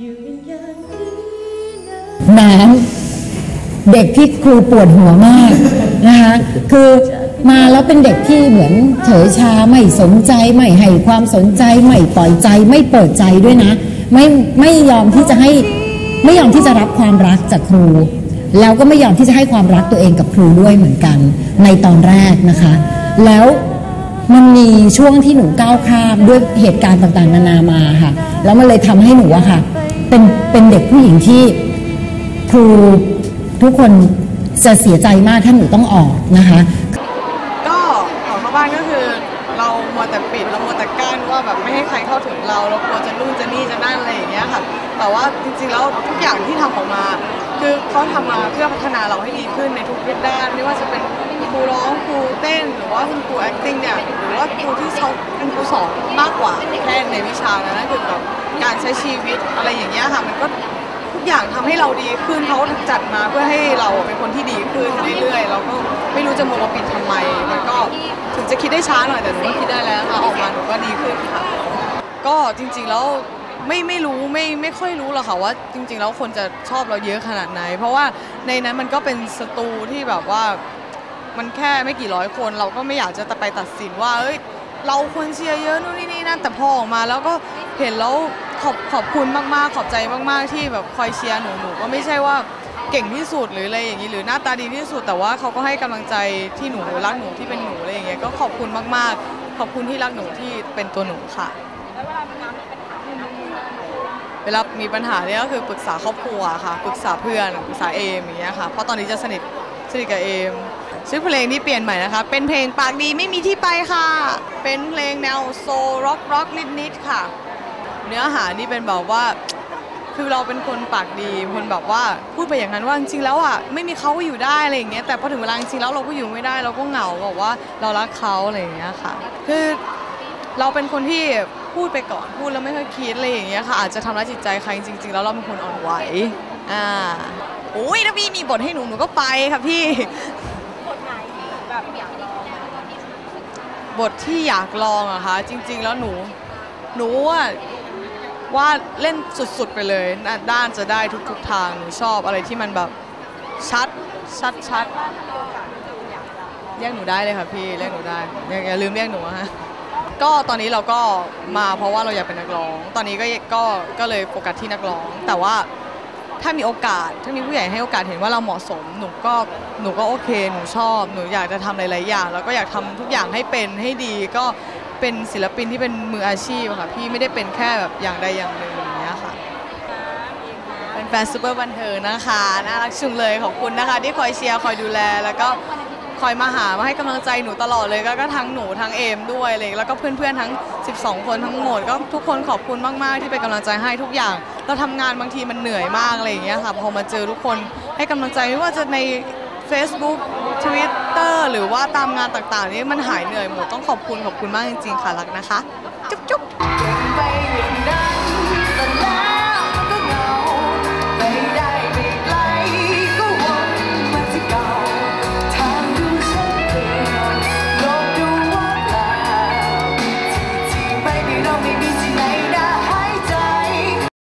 อยู่กันอย่าเด็กที่ครูปวดหัวมากนะคะคือมาแล้วเป็นเด็กที่เหมือนเฉยชาไม่สนใจไม่ให้ความสนใจไม่ปล่อยใจไม่เปิดใจด้วยนะ ไม่ไม่ยอมที่จะให้ไม่ยอมที่จะรับความรักจากครู แล้วก็ไม่ยอมที่จะให้ความรักตัวเองกับครูด้วยเหมือนกัน ในตอนแรกนะคะ แล้วมันมีช่วงที่หนูก้าวข้ามด้วยเหตุการณ์ต่างๆ นานามาค่ะ แล้วมันเลยทำให้หนูอะค่ะ เป็นเป็นเด็กผู้หญิงที่ครูทุกคนจะเสียใจมากถ้าหนูต้องออกนะคะ ก็ของเข้าบ้านก็คือ เรามัวแต่ปิดเรามัวแต่กั้นว่าแบบไม่ให้ใครเข้าถึงเรา เรากลัวจะนู่นจะนี่จะนั่นอะไรอย่างเงี้ยค่ะ แต่ว่าจริงๆแล้วทุกอย่างที่ทำออกมา คือเขาทำมาเพื่อพัฒนาเราให้ดีขึ้นในทุกด้านไม่ว่าจะเป็นครูร้องครูเต้นหรือว่าคุณครู acting เนี่ยหรือว่าครูที่เขาเป็นครูสอนมากกว่าแค่ในวิชานะนั่นคือแบบ การใช้ชีวิตอะไรอย่างเงี้ยค่ะมันก็ทุกอย่างทำให้เราดีขึ้นเขาจัดมาเพื่อให้เราเป็นคนที่ดีขึ้นเรื่อยๆเราก็ไม่รู้จะมัวมาปิดทำไมมันก็ถึงจะคิดได้ช้าหน่อยแต่หนูก็คิดได้แล้วค่ะออกมาหนูก็ดีขึ้นค่ะ ก็จริงๆแล้วไม่ไม่รู้ไม่ไม่ค่อยรู้หรอกค่ะว่าจริง ๆ แล้วคนจะชอบเราเยอะขนาดไหน เพราะว่าในนั้นมันก็เป็นสตูที่แบบว่ามันแค่ไม่กี่ร้อยคน เราก็ไม่อยากจะไปตัดสินว่าเอ้ยเราควรเชียร์เยอะนู่นนี่นี่นั่นแต่พอออกมาแล้วก็เห็นแล้ว ขอบขอบคุณมากๆ ขอบใจมาก ๆ ที่แบบคอยเชียร์หนูหนูก็ไม่ใช่ว่าเก่งที่สุดหรืออะไรอย่างนี้หรือหน้าตาดีที่สุด แต่ว่าเขาก็ให้กำลังใจที่หนูรักหนูที่เป็นหนูอะไรอย่างเงี้ยก็ขอบคุณมากๆ ขอบคุณที่รักหนูที่เป็นตัวหนูค่ะ เวลามีปัญหาเนี่ยก็คือปรึกษาครอบครัวค่ะปรึกษาเพื่อนปรึกษาเอมอย่างเงี้ยค่ะเพราะตอนนี้จะสนิทสนิทกับเอมชื่อเพลงที่เปลี่ยนใหม่นะคะ เป็นเพลงปากดีไม่มีที่ไปค่ะ เป็นเพลงแนวโซร็อกร็อกนิดๆค่ะ เนื้อหานี่เป็นแบบว่า คือเราเป็นคนปากดีคนแบบว่าพูดไปอย่างนั้นว่าจริงๆแล้วอะไม่มีเขาก็อยู่ได้อะไรอย่างเงี้ยแต่พอถึงเวลาจริงๆแล้วเราก็อยู่ไม่ได้เราก็เหงาบอกว่าเรารักเขาอะไรอย่างเงี้ยค่ะ คือเราเป็นคนที่พูดไปก่อนพูดแล้วไม่ค่อยคิดอะไรอย่างเงี้ยค่ะอาจจะทำร้ายจิตใจใครจริง ๆ แล้วเราเป็นคนอ่อนไหวอ่าโอ้ยถ้าพี่มีบทให้หนูหนูก็ไปค่ะพี่บทที่อยากลองอะคะจริง ๆ แล้วหนู หนูว่า ว่าเล่นสุดๆไปเลยด้านจะได้ทุกๆทางหนูชอบอะไรที่มันแบบชัดชัดชัดเรียกหนูได้เลยค่ะพี่เรียกหนูได้อย่าอย่าลืมเรียกหนูอะฮะก็ตอนนี้เราก็มาเพราะว่าเราอยากเป็นนักร้อง ตอนนี้ก็ก็ก็เลยโฟกัสที่นักร้อง แต่ว่าถ้ามีโอกาสถ้ามีผู้ใหญ่ให้โอกาสเห็นว่าเราเหมาะสมหนูก็หนูก็โอเคหนูชอบหนูอยากจะทำหลายๆอย่าง แล้วก็อยากทำทุกอย่างให้เป็นให้ดีก็ เป็นศิลปินที่เป็นมืออาชีพอะค่ะพี่ไม่ได้เป็นแค่แบบอย่างใดอย่างหนึ่งอย่างเงี้ยค่ะเป็นแฟนซูเปอร์บันเทิงนะคะน่ารักชุงเลยขอบคุณนะคะ ที่คอยเชียร์คอยดูแล แล้วก็คอยมาหามาให้กำลังใจหนูตลอดเลยก็ก็ทั้งหนูทั้งเอมด้วยเลยแล้วก็เพื่อนๆทั้ง 12 คนทั้งหมดก็ทุกคนขอบคุณมากๆที่เป็นกำลังใจให้ทุกอย่าง เราทำงานบางทีมันเหนื่อยมากอะไรอย่างเงี้ยค่ะพอมาเจอทุกคนให้กำลังใจไม่ว่าจะใน Facebook Twitter หรือว่าตามงานต่างๆนี่มันหายเหนื่อยหมดต้องขอบคุณขอบคุณมากจริงๆค่ะรักนะคะ จุ๊บ